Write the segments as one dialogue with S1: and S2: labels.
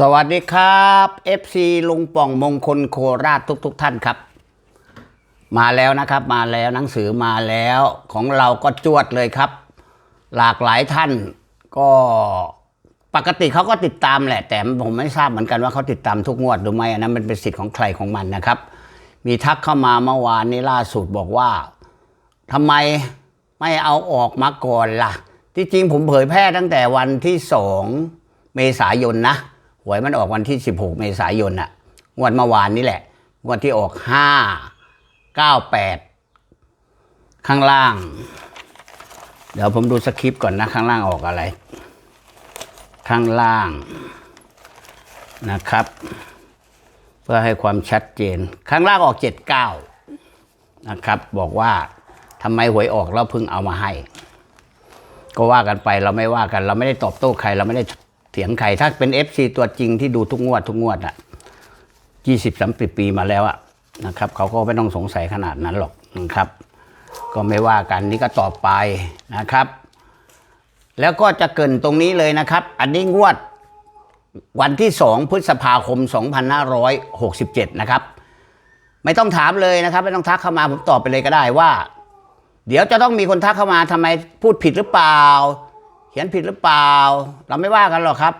S1: สวัสดีครับ FC ลุงป่องมงคลโคราชทุกๆทท่านครับ มาแล้วนะครับมาแล้วหนังสือมาแล้วของเราก็จวดเลยครับ หลากหลายท่านก็ปกติเขาก็ติดตามแหละ แต่ผมไม่ทราบเหมือนกันว่าเขาติดตามทุกงวดหรือไม่อันนั้นมันเป็นสิทธิ์ของใครของมันนะครับ มีทักเข้ามาเมื่อวานนี้ล่าสุดบอกว่าทำไมไม่เอาออกมาก่อนล่ะ ที่จริงผมเผยแพร่ตั้งแต่วันที่สองเมษายนนะ หวยมันออกวันที่ 16 เมษายนน่ะงวดเมื่อวานนี้แหละงวดที่ออก 5 98 ข้างล่าง เดี๋ยวผมดูสคริปต์ก่อนนะ ข้างล่างออกอะไร ข้างล่างนะครับ เพื่อให้ความชัดเจน ข้างล่างออก 79 นะครับ บอกว่าทำไมหวยออกแล้วเพิ่งเอามาให้ ก็ว่ากันไปเราไม่ว่ากัน เราไม่ได้ตอบโต้ใครเราไม่ได้ ถียงใครถ้าเป็น FC ตัวจริงที่ดูทุกงวดทุกงวดอะยี่สิบสามสิบปีมาแล้วอะนะครับเขาก็ไม่ต้องสงสัยขนาดนั้นหรอกนะครับ ก็ไม่ว่ากันนี่ก็ต่อไปนะครับ แล้วก็จะเกินตรงนี้เลยนะครับ อันนี้งวดวันที่ 2 พฤษภาคม 2567 นะครับ ไม่ต้องถามเลยนะครับ ไม่ต้องทักเข้ามาผมตอบไปเลยก็ได้ว่า เดี๋ยวจะต้องมีคนทักเข้ามาทำไมพูดผิดหรือเปล่า ขียนผิดหรือเปล่า เราไม่ว่ากันหรอกครับ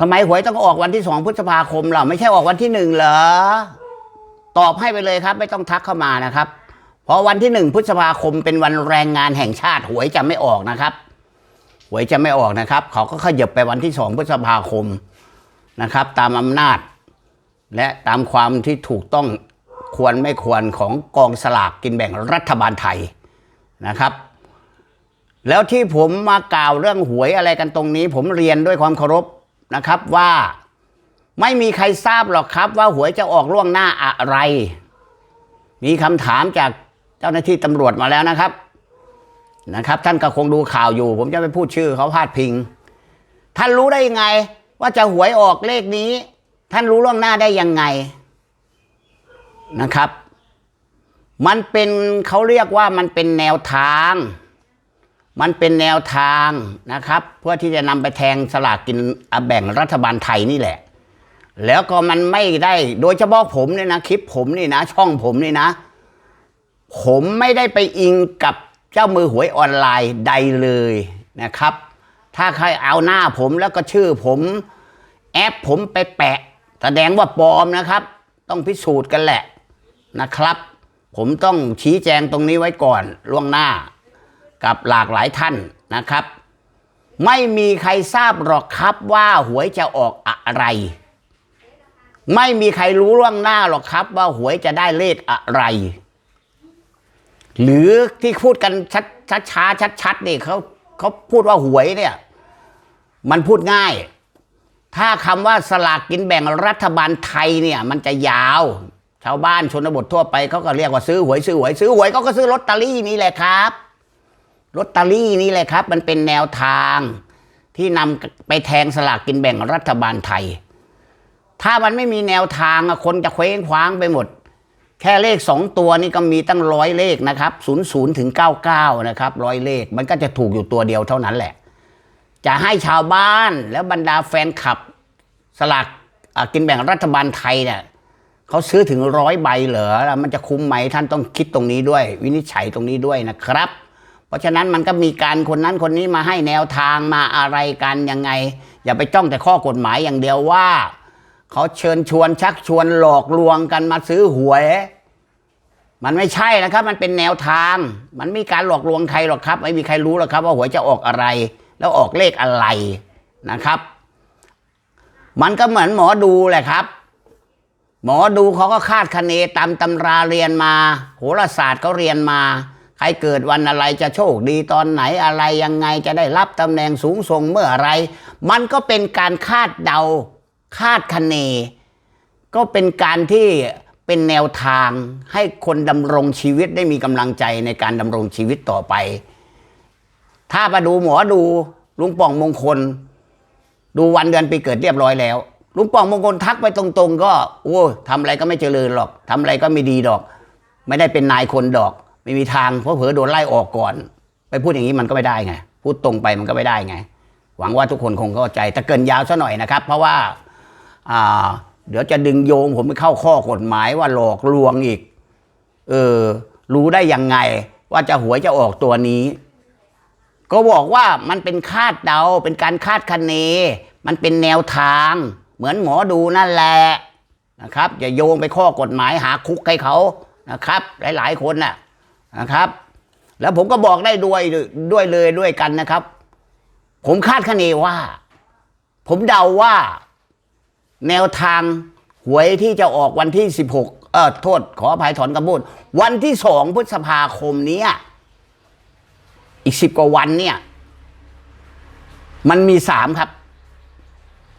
S1: ทำไมหวยต้องออกวันที่สองพฤษภาคมเราไม่ใช่ออกวันที่หนึ่งเหรอตอบให้ไปเลยครับ ไม่ต้องทักเข้ามานะครับ เพราะวันที่หนึ่งพฤษภาคมเป็นวันแรงงานแห่งชาติหวยจะไม่ออกนะครับ หวยจะไม่ออกนะครับ เขาก็ขยับไปวันที่สองพฤษภาคมนะครับ ตามอำนาจ และตามความที่ถูกต้องควรไม่ควรของกองสลากกินแบ่งรัฐบาลไทยนะครับ แล้วที่ผมมากล่าวเรื่องหวยอะไรกันตรงนี้ ผมเรียนด้วยความเคารพนะครับว่าไม่มีใครทราบหรอกครับ ว่าหวยจะออกล่วงหน้าอะไร มีคำถามจากเจ้าหน้าที่ตำรวจมาแล้วนะครับนะครับ ท่านก็คงดูข่าวอยู่ ผมจะไปพูดชื่อเขาพาดพิง ท่านรู้ได้ยังไง ว่าจะหวยออกเลขนี้ ท่านรู้ล่วงหน้าได้ยังไงนะครับ มันเป็นเขาเรียกว่ามันเป็นแนวทาง มันเป็นแนวทางนะครับ เพื่อที่จะนำไปแทงสลากกินแบ่งรัฐบาลไทยนี่แหละ แล้วก็มันไม่ได้โดยเฉพาะผมเนี่ยนะคลิปผมนี่นะ ช่องผมนี่นะ ผมไม่ได้ไปอิงกับเจ้ามือหวยออนไลน์ใดเลยนะครับ ถ้าใครเอาหน้าผมแล้วก็ชื่อผมแอปผมไปแปะ แสดงว่าปลอมนะครับ ต้องพิสูจน์กันแหละนะครับ ผมต้องชี้แจงตรงนี้ไว้ก่อนล่วงหน้า กับหลากหลายท่านนะครับ ไม่มีใครทราบหรอกครับว่าหวยจะออกอะไร ไม่มีใครรู้ล่วงหน้าหรอกครับว่าหวยจะได้เลขอะไร หรือที่พูดกันชัดชัดช้าชัดชัดนี่เขาเขาพูดว่าหวยเนี่ย มันพูดง่าย ถ้าคำว่าสลากกินแบ่งรัฐบาลไทยเนี่ย มันจะยาวชาวบ้านชนบททั่วไปเขาก็เรียกว่าซื้อหวยซื้อหวยซื้อหวยเขาก็ซื้อลอตเตอรี่นี่แหละครับ ลอตเตอรี่นี่แหละครับ มันเป็นแนวทางที่นำไปแทงสลากกินแบ่งรัฐบาลไทย ถ้ามันไม่มีแนวทางคนจะเคว้งคว้างไปหมด แค่เลขสองตัวนี่ก็มีตั้งร้อยเลขนะครับศูนย์ศูนย์ถึงเก้าเก้านะครับร้อยเลข มันก็จะถูกอยู่ตัวเดียวเท่านั้นแหละ จะให้ชาวบ้านแล้วบรรดาแฟนคลับสลากกินแบ่งรัฐบาลไทยเนี่ยเขาซื้อถึงร้อยใบเหรอแล้วมันจะคุ้มไหมท่านต้องคิดตรงนี้ด้วย วินิจฉัยตรงนี้ด้วยนะครับ ราะฉะนั้นมันก็มีการคนนั้นคนนี้มาให้แนวทางมาอะไรกันยังไง อย่าไปจ้องแต่ข้อกฎหมายอย่างเดียวว่า เขาเชิญชวนชักชวนหลอกลวงกันมาซื้อหวย มันไม่ใช่นะครับ มันเป็นแนวทาง มันไม่มีการหลอกลวงใครหรอกครับ ไม่มีใครรู้หรอกครับ ว่าหวยจะออกอะไร แล้วออกเลขอะไรนะครับ มันก็เหมือนหมอดูแหละครับ หมอดูเขาก็คาดคะเนตามตำราเรียนมา โหราศาสตร์เขาเรียนมา ใครเกิดวันอะไรจะโชคดีตอนไหนอะไรยังไงจะได้รับตำแหน่งสูงส่งเมื่อไร มันก็เป็นการคาดเดาคาดคะเน ก็เป็นการที่เป็นแนวทางให้คนดำรงชีวิตได้มีกำลังใจในการดำรงชีวิตต่อไป ถ้ามาดูหมอดูลุงป่องมงคล ดูวันเดือนปีเกิดเรียบร้อยแล้วลุงป่องมงคลทักไปตรง ๆ ก็โอ้ทำอะไรก็ไม่เจริญหรอกทำอะไรก็ไม่ดีดอก ไม่ได้เป็นนายคนดอก ไม่มีทางเพราะเผลอโดนไล่ออกก่อน ไปพูดอย่างนี้มันก็ไม่ได้ไง พูดตรงไปมันก็ไม่ได้ไง หวังว่าทุกคนคงเข้าใจแต่เกินยาวซะหน่อยนะครับ เพราะว่าอาเดี๋ยวจะดึงโยงผมไปเข้าข้อกฎหมายว่าหลอกลวงอีก เออ รู้ได้ยังไง ว่าจะหวยจะออกตัวนี้ ก็บอกว่ามันเป็นคาดเดา เป็นการคาดคะเน มันเป็นแนวทาง เหมือนหมอดูนั่นแหละนะครับ อย่าโยงไปข้อกฎหมายหาคุกให้เขานะครับ หลาย ๆ คนน่ะ นะครับ แล้วผมก็บอกได้ด้วยด้วยเลยด้วยกันนะครับ ผมคาดคะเนว่า ผมเดาว่า แนวทางหวยที่จะออกวันที่ 16 เออโทษ ขออภัยถอนคำพูดวันที่สองพฤษภาคมนี้อีกสิบกว่าวันเนี่ย มันมีสามครับ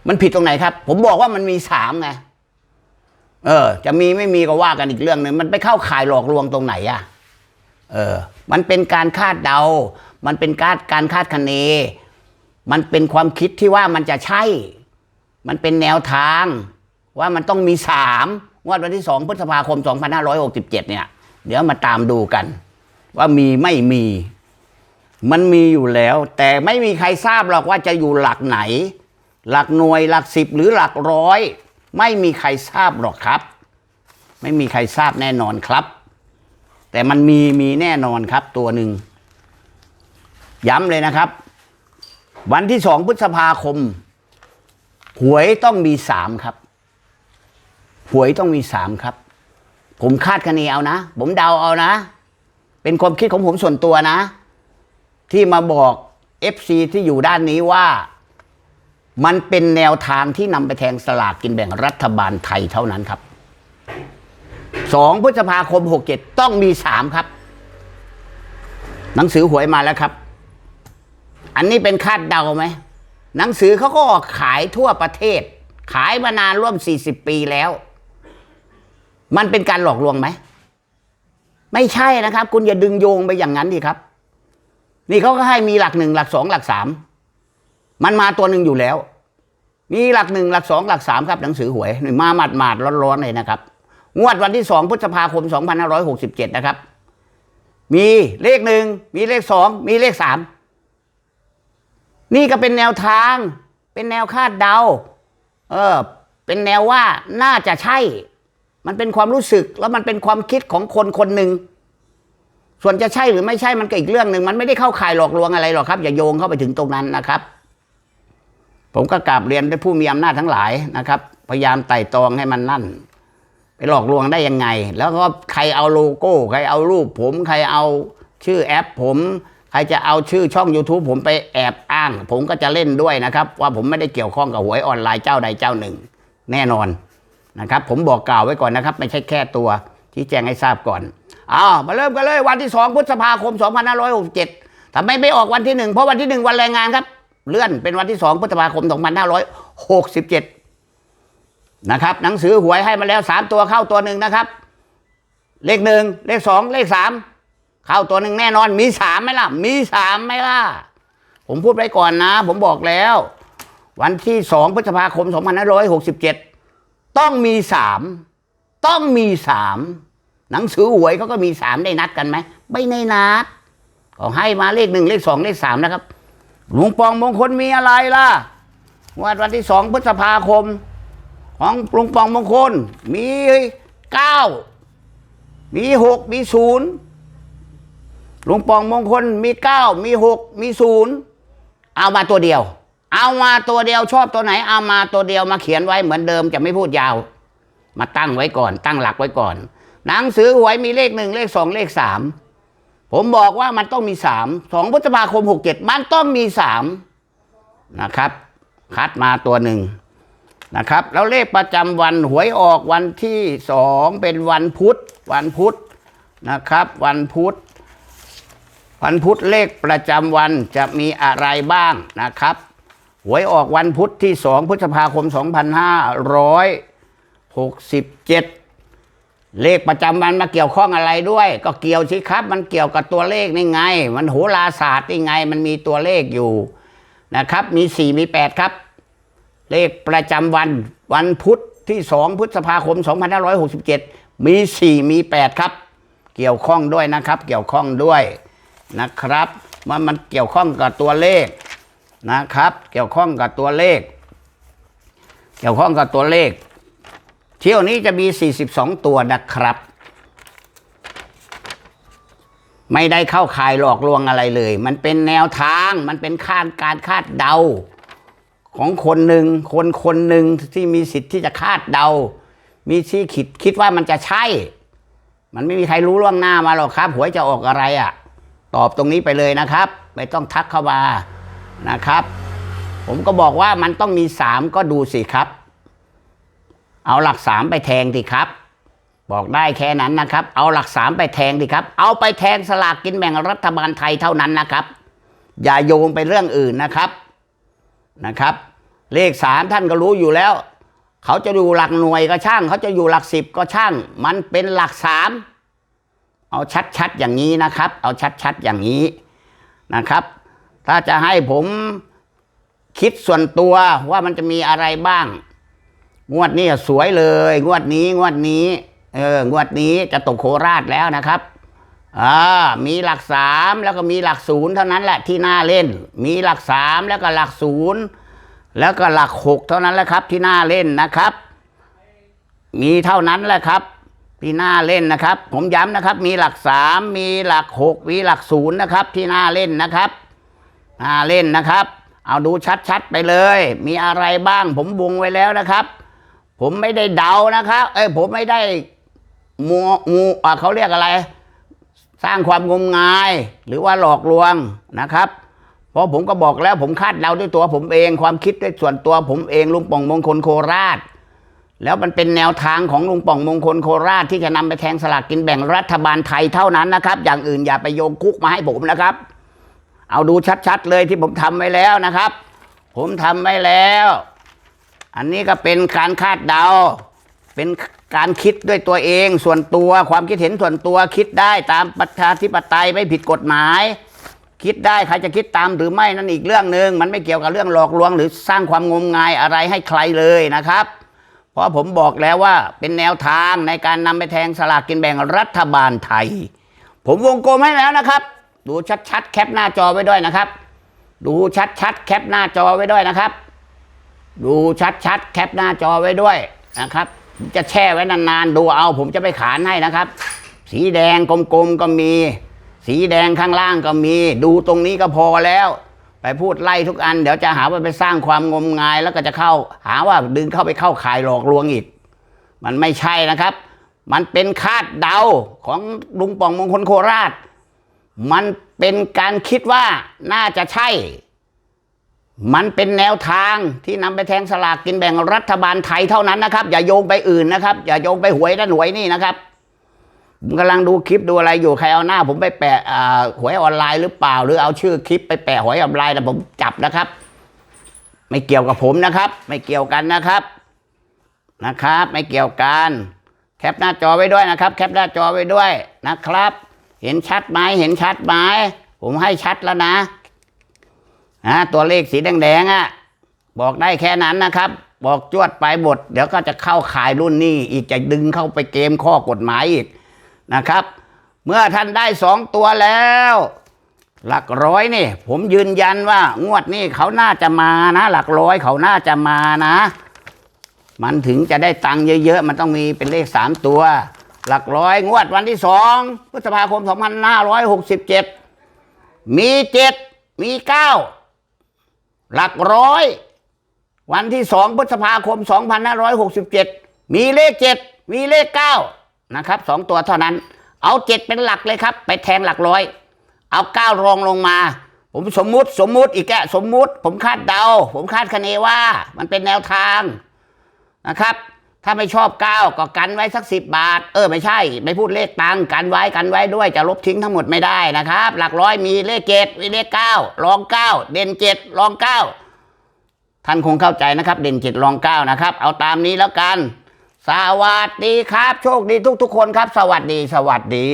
S1: มันผิดตรงไหนครับ ผมบอกว่ามันมีสามไงเออ จะมีไม่มีก็ว่ากันอีกเรื่องหนึ่งมันไปเข้าข่ายหลอกลวงตรงไหนอะ เออมันเป็นการคาดเดา มันเป็นการการคาดคะเน มันเป็นความคิดที่ว่ามันจะใช่ มันเป็นแนวทางว่ามันต้องมีสามงวดวันที่สองพฤษภาคม 2567 เนี่ย เดี๋ยวมาตามดูกัน ว่ามีไม่มี มันมีอยู่แล้ว แต่ไม่มีใครทราบหรอกว่าจะอยู่หลักไหน หลักหน่วยหลักสิบหรือหลักร้อย ไม่มีใครทราบหรอกครับ ไม่มีใครทราบแน่นอนครับ แต่มันมีมีแน่นอนครับตัวหนึ่ง ย้ำเลยนะครับ วันที่สองพฤษภาคม หวยต้องมีสามครับ หวยต้องมีสามครับ ผมคาดคะเนเอานะ ผมเดาเอานะ เป็นความคิดของผมส่วนตัวนะ ที่มาบอก FC ที่อยู่ด้านนี้ว่ามันเป็นแนวทางที่นำไปแทงสลากกินแบ่งรัฐบาลไทยเท่านั้นครับ สองพฤษภาคมหกเจ็ดต้องมีสามครับ หนังสือหวยมาแล้วครับ อันนี้เป็นคาดเดาไหม หนังสือเขาก็ออกขายทั่วประเทศ ขายมานานร่วม 40 ปีแล้ว มันเป็นการหลอกลวงไหม ไม่ใช่นะครับ คุณอย่าดึงโยงไปอย่างนั้นดิครับ นี่เขาก็ให้มีหลักหนึ่งหลักสองหลักสามมันมาตัวหนึ่งอยู่แล้ว มีหลักหนึ่งหลักสองหลักสามครับหนังสือหวยมาหมาดหมาดๆร้อนๆเลยนะครับ งวดวันที่สองพฤษภาคม 2567 นะครับ มีเลขหนึ่งมีเลขสองมีเลขสามนี่ก็เป็นแนวทาง เป็นแนวคาดเดา เออ เป็นแนวว่าน่าจะใช่ มันเป็นความรู้สึกแล้วมันเป็นความคิดของคนคนหนึ่ง ส่วนจะใช่หรือไม่ใช่มันก็อีกเรื่องหนึ่ง มันไม่ได้เข้าข่ายหลอกลวงอะไรหรอกครับ อย่าโยงเข้าไปถึงตรงนั้นนะครับ ผมก็กราบเรียนด้วยผู้มีอำนาจทั้งหลายนะครับ พยายามไต่ตรองให้มันนั่น ไปหลอกลวงได้ยังไง แล้วก็ใครเอาโลโก้ ใครเอารูปผม ใครเอาชื่อแอป ผม ใครจะเอาชื่อช่อง YouTube ผมไปแอบอ้าง ผมก็จะเล่นด้วยนะครับ ว่าผมไม่ได้เกี่ยวข้องกับหวยออนไลน์เจ้าใดเจ้าหนึ่ง แน่นอนนะครับ ผมบอกกล่าวไว้ก่อนนะครับ ไม่ใช่แค่ตัวที่แจ้งให้ทราบก่อนอ้าวมาเริ่มกันเลยวันที่ 2 พฤษภาคม 2567ทำไมไม่ออกวันที่หนึ่งเพราะวันที่หนึ่งวันแรงงานครับ เลื่อนเป็นวันที่ 2 พฤษภาคม 2567 นะครับ หนังสือหวยให้มาแล้ว3ตัวเข้าตัวหนึ่งนะครับ เลขหนึ่งเลขสองเลขสามเข้าตัวหนึ่งแน่นอนมีสามไหมล่ะ มีสามไหมล่ะ ผมพูดไว้ก่อนนะ ผมบอกแล้ว วันที่สองพฤษภาคม2567ต้องมีสามต้องมีสามหนังสือหวยเขาก็มีสามได้นัดกันไหมไม่ได้นัดก็ให้มาเลขหนึ่งเลขสองเลขสามนะครับหลวงปองมงคลมีอะไรล่ะวันวันที่สองพฤษภาคม ของหลวงปองมงคล มีเก้ามีหกมีศูนย์หลวงปองมงคลมีเก้ามีหกมีศูนย์เอามาตัวเดียว เอามาตัวเดียวชอบตัวไหน เอามาตัวเดียวมาเขียนไว้เหมือนเดิมจะไม่พูดยาว มาตั้งไว้ก่อน ตั้งหลักไว้ก่อน หนังสือหวยมีเลขหนึ่งเลขสองเลขสามผมบอกว่ามันต้องมีสามสองพฤษภาคมหกเจ็ดมันต้องมีสามนะครับ คัดมาตัวหนึ่ง นะครับแล้วเลขประจำวันหวยออกวันที่สองเป็นวันพุธวันพุธนะครับ วันพุธวันพุธเลขประจำวันจะมีอะไรบ้างนะครับหวยออกวันพุธที่สองพฤษภาคม 2567 เลขประจำวันมาเกี่ยวข้องอะไรด้วย ก็เกี่ยวสิครับ มันเกี่ยวกับตัวเลขนี่ไง มันโหราศาสตร์นี่ไง มันมีตัวเลขอยู่นะครับ มีสี่มีแปดครับ เลขประจำวันวันพุธที่ 2 พฤษภาคม 2567 มี 4 มี 8 ครับ เกี่ยวข้องด้วยนะครับ เกี่ยวข้องด้วยนะครับมันมันเกี่ยวข้องกับตัวเลขนะครับ เกี่ยวข้องกับตัวเลข เกี่ยวข้องกับตัวเลข เที่ยวนี้จะมี 42 ตัวนะครับ ไม่ได้เข้าข่ายหลอกลวงอะไรเลย มันเป็นแนวทางมันเป็นคาดการคาดเดา ของคนหนึ่งคนคนหนึ่งที่มีสิทธิ์ที่จะคาดเดา มีที่คิดคิดว่ามันจะใช่ มันไม่มีใครรู้ล่วงหน้ามาหรอกครับหวยจะออกอะไรอะ่ะ ตอบตรงนี้ไปเลยนะครับ ไม่ต้องทักเข้ามานะครับ ผมก็บอกว่ามันต้องมีสามก็ดูสิครับ เอาหลักสามไปแทงสิครับบอกได้แค่นั้นนะครับ เอาหลักสามไปแทงดิครับ เอาไปแทงสลากกินแบ่งรัฐบาลไทยเท่านั้นนะครับ อย่าโยงไปเรื่องอื่นนะครับ นะครับ เลขสามท่านก็รู้อยู่แล้ว เขาจะอยู่หลักหน่วยก็ช่าง เขาจะอยู่หลักสิบก็ช่าง มันเป็นหลักสามเอาชัดๆอย่างนี้นะครับ เอาชัดๆอย่างนี้นะครับ ถ้าจะให้ผมคิดส่วนตัวว่ามันจะมีอะไรบ้าง งวดนี้สวยเลย งวดนี้งวดนี้ เอองวดนี้จะตกโคราชแล้วนะครับ อ่ามีหลักสามแล้วก็มีหลักศูนย์เท่านั้นแหละที่น่าเล่น มีหลักสามแล้วก็หลักศูนย์แล้วก็หลักหกเท่านั้นแหละครับ ที่น่าเล่นนะครับ มีเท่านั้นแหละครับ ที่น่าเล่นนะครับ ผมย้ำนะครับ มีหลักสามมีหลักหกมีหลักศูนย์นะครับ ที่น่าเล่นนะครับน่าเล่นนะครับ เอาดูชัดๆไปเลย มีอะไรบ้าง ผมวงไว้แล้วนะครับ ผมไม่ได้เดานะครับ เอ้ยผมไม่ได้มัวมูอะเขาเรียกอะไร สร้างความงมงายหรือว่าหลอกลวงนะครับ เพราะผมก็บอกแล้วผมคาดเดาด้วยตัวผมเองความคิดด้วยส่วนตัวผมเองลุงป่องมงคลโคราช แล้วมันเป็นแนวทางของลุงป่องมงคลโคราชที่จะนำไปแทงสลากกินแบ่งรัฐบาลไทยเท่านั้นนะครับ อย่างอื่นอย่าไปโยงคุกมาให้ผมนะครับ เอาดูชัดๆเลยที่ผมทำไว้แล้วนะครับ ผมทำไว้แล้ว อันนี้ก็เป็นการคาดเดาเป็น การคิดด้วยตัวเองส่วนตัวความคิดเห็นส่วนตัวคิดได้ตามประชาธิปไตยไม่ผิดกฎหมาย คิดได้ใครจะคิดตามหรือไม่นั่นอีกเรื่องหนึ่งมันไม่เกี่ยวกับเรื่องหลอกลวง หรือสร้างความงมงายอะไรให้ใครเลยนะครับ เพราะผมบอกแล้วว่าเป็นแนวทางในการนำไปแทงสลากกินแบ่งรัฐบาลไทย ผมวงกลมให้แล้วนะครับ ดูชัดๆแคปหน้าจอไว้ด้วยนะครับ ดูชัดๆแคปหน้าจอไว้ด้วยนะครับ ดูชัดๆแคปหน้าจอไว้ด้วยนะครับ จะแช่ไว้นานๆดูเอาผมจะไปขานให้นะครับ สีแดงกลมๆก็มี สีแดงข้างล่างก็มี ดูตรงนี้ก็พอแล้ว ไปพูดไล่ทุกอัน เดี๋ยวจะหาว่าไปสร้างความงมงายแล้วก็จะเข้า หาว่าดึงเข้าไปเข้าข่ายหลอกลวงอีก มันไม่ใช่นะครับ มันเป็นคาดเดาของลุงป่องมงคลโคราช มันเป็นการคิดว่าน่าจะใช่ มันเป็นแนวทางที่นำไปแทงสลากกินแบ่งรัฐบาลไทยเท่านั้นนะครับ อย่าโยงไปอื่นนะครับ อย่าโยงไปหวยนั่นหวยนี่นะครับผมกำลังดูคลิปดูอะไรอยู่ใครเอาหน้า ผมไปแปะหวยออนไลน์หรือเปล่า หรือเอาชื่อคลิปไปแปะหวยออนไลน์แต่ผมจับนะครับ ไม่เกี่ยวกับผมนะครับ ไม่เกี่ยวกันนะครับนะครับ ไม่เกี่ยวกันแคปหน้าจอไว้ด้วยนะครับ แคปหน้าจอไว้ด้วยนะครับ เห็นชัดไหมเห็นชัดไหมผมให้ชัดแล้วนะ นะตัวเลขสีแดงๆอะบอกได้แค่นั้นนะครับ บอกจวดไปหมดเดี๋ยวก็จะเข้าขายรุ่นนี้ อีกจะดึงเข้าไปเกมข้อกฎหมายอีกนะครับ เมื่อท่านได้สองตัวแล้ว หลักร้อยนี่ ผมยืนยันว่างวดนี้เขาน่าจะมานะ หลักร้อยเขาน่าจะมานะ มันถึงจะได้ตังค์เยอะๆ มันต้องมีเป็นเลขสามตัว หลักร้อยงวดวันที่สองพฤษภาคม2567มีเจ็ดมีเก้า หลักร้อย วันที่สองพฤษภาคม 2567 มีเลขเจ็ดมีเลขเก้านะครับสองตัวเท่านั้น เอาเจ็ดเป็นหลักเลยครับ ไปแทงหลักร้อย เอาเก้ารองลงมา ผมสมมุติสมมุติอีกแกสมมุติ ผมคาดเดา ผมคาดคะเนว่า มันเป็นแนวทางนะครับ ถ้าไม่ชอบเก้าก็กันไว้สักสิบบาท เออไม่ใช่ ไม่พูดเลขตังกันไว้กันไว้ด้วยจะลบทิ้งทั้งหมดไม่ได้นะครับ หลักร้อยมีเลขเจ็ดมีเลขเก้ารองเก้าเด่นเจ็ดรองเก้าท่านคงเข้าใจนะครับ เด่นเจ็ดรองเก้านะครับ เอาตามนี้แล้วกัน สวัสดีครับ โชคดีทุกๆคนครับ สวัสดีสวัสดี